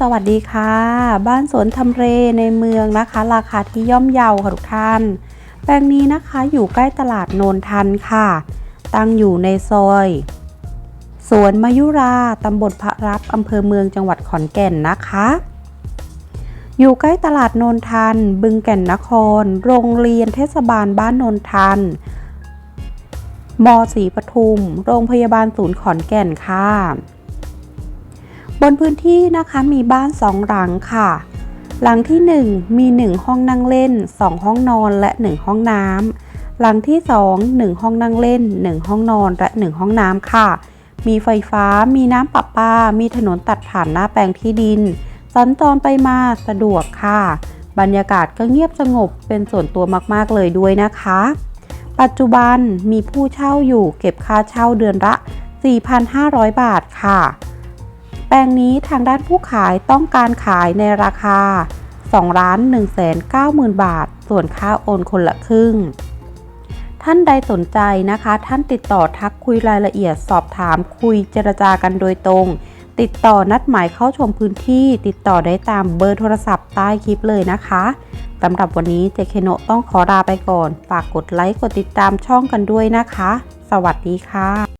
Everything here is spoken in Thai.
สวัสดีค่ะ บ้านสวนทำเลในเมืองนะคะ ราคาที่ย่อมเยาค่ะทุกท่าน แปลงนี้นะคะอยู่ใกล้ตลาดโนนทันค่ะ ตั้งอยู่ในซอยสวนมายุราตำบลพระรับอำเภอเมืองจังหวัดขอนแก่นนะคะ อยู่ใกล้ตลาดโนนทัน บึงแก่นนคร โรงเรียนเทศบาลบ้านโนนทันมศรีปทุม โรงพยาบาลศูนย์ขอนแก่นค่ะ บนพื้นที่นะคะมีบ้านสองหลังค่ะ หลังที่ 1 มี 1 ห้องนั่งเล่น 2 ห้องนอนและ 1 ห้องน้ำหลังที่ 2 1 ห้องนั่งเล่น 1 ห้องนอนและ 1 ห้องน้ำค่ะ มีไฟฟ้ามีน้ำประปา มีถนนตัดผ่านหน้าแปลงที่ดิน สัญจรไปมาสะดวกค่ะ บรรยากาศก็เงียบสงบเป็นส่วนตัวมากๆเลยด้วยนะคะ ปัจจุบันมีผู้เช่าอยู่เก็บค่าเช่าเดือนละ 4,500 บาทค่ะ แปลงนี้ทางด้านผู้ขายต้องการขายในราคา 2 ล้าน1 9 0 0 0 0 บาท ส่วนค่าโอนคนละครึ่ง ท่านใดสนใจนะคะ ท่านติดต่อทักคุยรายละเอียดสอบถามคุยเจรจากันโดยตรง ติดต่อนัดหมายเข้าชมพื้นที่ ติดต่อได้ตามเบอร์โทรศัพท์ใต้คลิปเลยนะคะสำหรับวันนี้เจเคโนต้องขอลาไปก่อน ฝากกดไลค์กดติดตามช่องกันด้วยนะคะ สวัสดีค่ะ